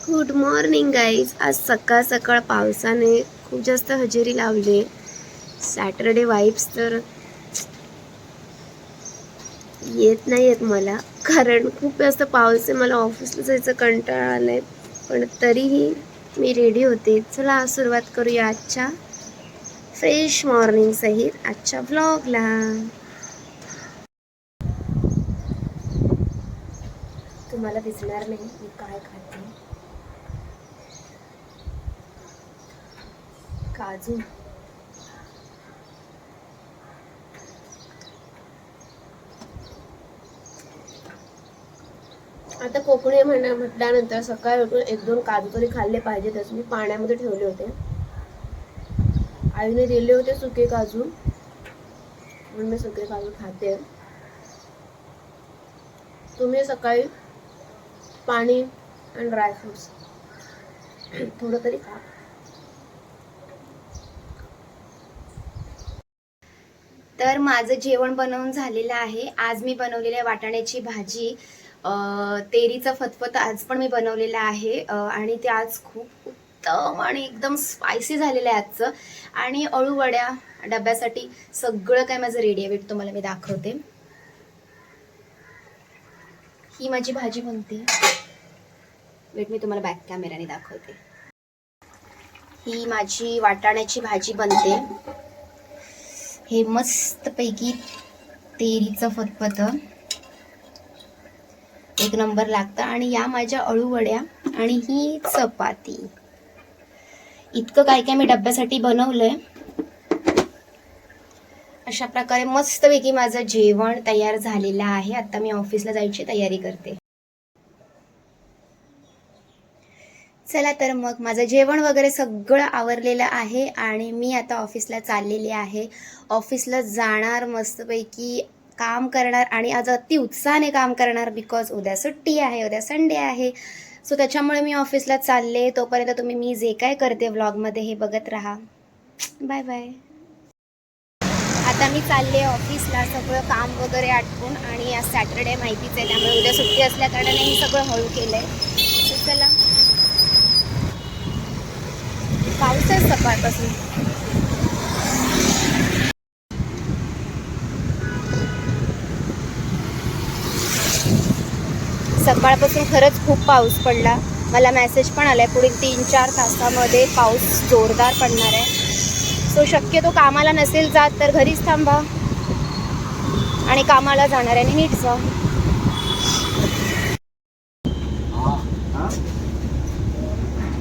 Good morning guys आज सकाळ सकाळ पावसाने खूप जास्त हजेरी लावली. सॅटरडे वाईब्स तर येत नाही आहेत मला. कारण खूप जास्त पाऊस आहे. मला ऑफिसला जायचं कंटाळा आला आहे पण तरीही मी रेडी होते. चला सुरुवात करूया आजच्या फ्रेश मॉर्निंग सहित आजच्या ब्लॉगला तुम्हाला दिसणार नाही मी काय खाते. काजू. आता कोकणी म्हणा म्हटल्यानंतर सकाळी उठून एक दोन काजू तरी खाल्ले पाहिजेतच मी पाण्यामध्ये ठेवले होते. आईने दिले होते सुके काजू. म्हणून मी सुके काजू खाते. तुम्ही सकाळी पाणी आणि ड्रायफ्रुट्स थोडं तरी खा. तर माझं जेवण बनवून झालेलं आहे. आज मी बनवलेली आहे वाटाण्याची भाजी तेरीचं फतफत आज पण मी बनवलेलं आहे. आणि ते आज खूप उत्तम आणि एकदम स्पायसी झालेलं आहे आजचं. आणि अळूवड्या डब्यासाठी सगळं काय माझं रेडी आहे. वेट तुम्हाला मी दाखवते. ही माझी भाजी बनते. वेट मी तुम्हाला बॅक कॅमेऱ्याने दाखवते. ही माझी वाटाण्याची भाजी बनते. हे मस्तपैकी तेरीचं फतफत. एक नंबर लागतं. आणि या माझ्या अळूवड्या आणि ही चपाती. इतकं काय काय मी डब्यासाठी बनवलंय. अशा प्रकारे मस्तपैकी माझं जेवण तयार झालेलं आहे. आता मी ऑफिसला जायची तयारी करते. चला तर मग माझं जेवण वगैरे सगळं आवरलेलं आहे आणि मी आता ऑफिसला चाललेली आहे. ऑफिसला जाणार मस्तपैकी काम करणार आणि आज अति उत्साहाने काम करणार बिकॉज उद्या सुट्टी आहे उद्या संडे आहे. सो त्याच्यामुळे मी ऑफिसला चालले. तोपर्यंत तुम्ही मी जे काय करते व्लॉगमध्ये हे बघत राहा. बाय बाय आता मी चालले ऑफिसला. सगळं काम वगैरे आटपून आणि आज सॅटरडे माहितीच आहे त्यामुळे उद्या सुट्टी असल्या कारणाने मी सगळं हळू केलं आहे चला. सकाळपासून सकाळपासून खरंच खूप पाऊस पडला. मला मेसेज पण आला आहे पुढील तीन चार तासामध्ये पाऊस जोरदार पडणार आहे. सो शक्यतो कामाला नसेल जात तर घरीच थांबा. आणि कामाला जाणार आहे नीट जा मैं जाऊंगा मैं कल आपको ग्यारह बारह बजे फोन करता हूँ दोपहर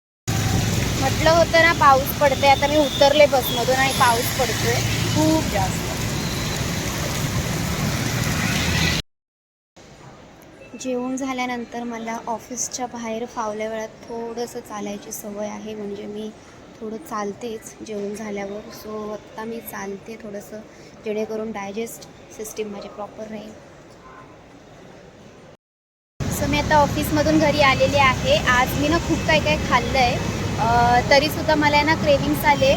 म्हटलं होतं ना पाऊस पडते आता मी उतरले बसमधून आणि पाऊस पडतोय. खूप जास्त. जेवण झाल्यानंतर मला ऑफिसच्या बाहेर फावल्या वेळात थोडंसं चालायची सवय आहे. म्हणजे मी थोडं चालतेच जेवण झाल्यावर. सो आत्ता मी चालते थोडंसं जेणेकरून डायजेस्ट सिस्टीम माझी प्रॉपर राहील. सो मी आता ऑफिसमधून घरी आलेली आहे. आज मी ना खूप काय काय खाल्लं आहे तरीसुद्धा मला आहे ना क्रेविंग्स आले.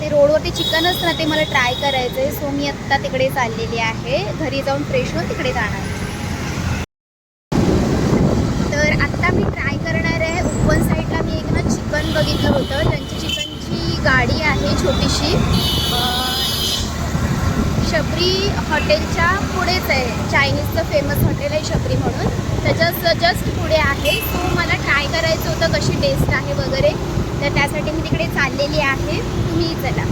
ते रोडवरती चिकनच ना ते मला ट्राय करायचं आहे सो मी आत्ता तिकडे चाललेली आहे. घरी जाऊन फ्रेश होऊन तिकडे जाणार तर आत्ता मी ट्राय करणार आहे ओपन साईडला मी एक ना चिकन बघितलं होतं. त्यांची चिकनची गाडी आहे छोटीशी शबरी हॉटेलच्या पुढेच आहे. चायनीजचं फेमस हॉटेल आहे शबरी म्हणून. त्याच्या जस्ट पुढे आहे. सो मला ट्राय करायचं होतं कशी टेस्ट आहे वगैरे. तर त्यासाठी मी तिकडे चाललेली आहे. तुम्ही चला.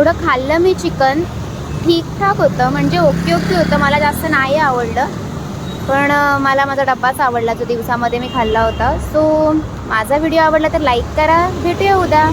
थोडं खाल्लं मी चिकन ठीकठाक होतं. म्हणजे ओके ओके होतं. मला जास्त नाही आवडलं. पण मला माझा डब्बाच आवडला. जो दिवसामध्ये मी खाल्ला होता. सो माझा व्हिडिओ आवडला तर लाईक करा. भेटूया उद्या.